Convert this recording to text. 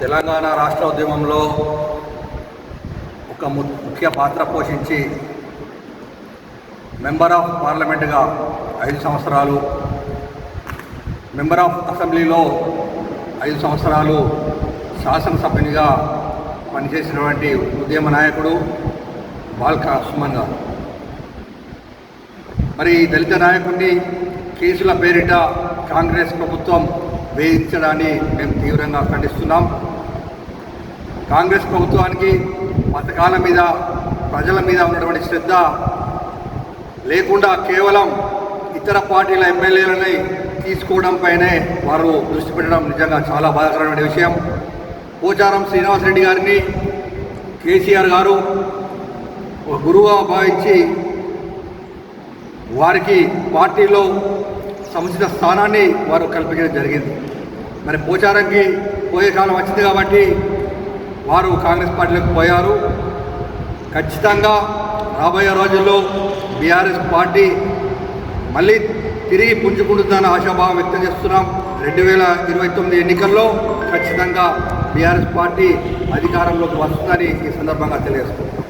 తెలంగాణ రాష్ట్ర ఉద్యమంలో ఒక ము- ముఖ్య పాత్ర పోషించి మెంబర్ ఆఫ్ పార్లమెంటుగా ఐదు సంవత్సరాలు మెంబర్ ఆఫ్ అసెంబ్లీలో ఐదు సంవత్సరాలు శాసనసభ్యునిగా పనిచేసినటువంటి ఉద్యమ నాయకుడు బాల్క సుమన్ గారు. మరి ఈ దళిత నాయకుడిని కేసుల పేరిట కాంగ్రెస్ ప్రభుత్వం వేయించడాన్ని మేము తీవ్రంగా ఖండిస్తున్నాం. కాంగ్రెస్ ప్రభుత్వానికి పథకాల మీద ప్రజల మీద ఉన్నటువంటి శ్రద్ధ లేకుండా కేవలం ఇతర పార్టీల ఎమ్మెల్యేలని తీసుకోవడంపైనే వారు దృష్టి పెట్టడం నిజంగా చాలా బాధాకరమైన విషయం. పోచారం శ్రీనివాసరెడ్డి గారిని కేసీఆర్ గారు ఒక గురువుగా భావించి వారికి పార్టీలో సముచిత స్థానాన్ని వారు కల్పించడం జరిగింది. మరి పోచారంకి పోయే కాలం వచ్చింది కాబట్టి వారు కాంగ్రెస్ పార్టీలోకి పోయారు. ఖచ్చితంగా రాబోయే రోజుల్లో బీఆర్ఎస్ పార్టీ మళ్ళీ తిరిగి పుంజుకుంటుందన్న ఆశాభావం వ్యక్తం చేస్తున్నాం. రెండు వేల ఇరవై తొమ్మిది ఎన్నికల్లో ఖచ్చితంగా బీఆర్ఎస్ పార్టీ అధికారంలోకి వస్తుందని ఈ సందర్భంగా తెలియజేస్తున్నాం.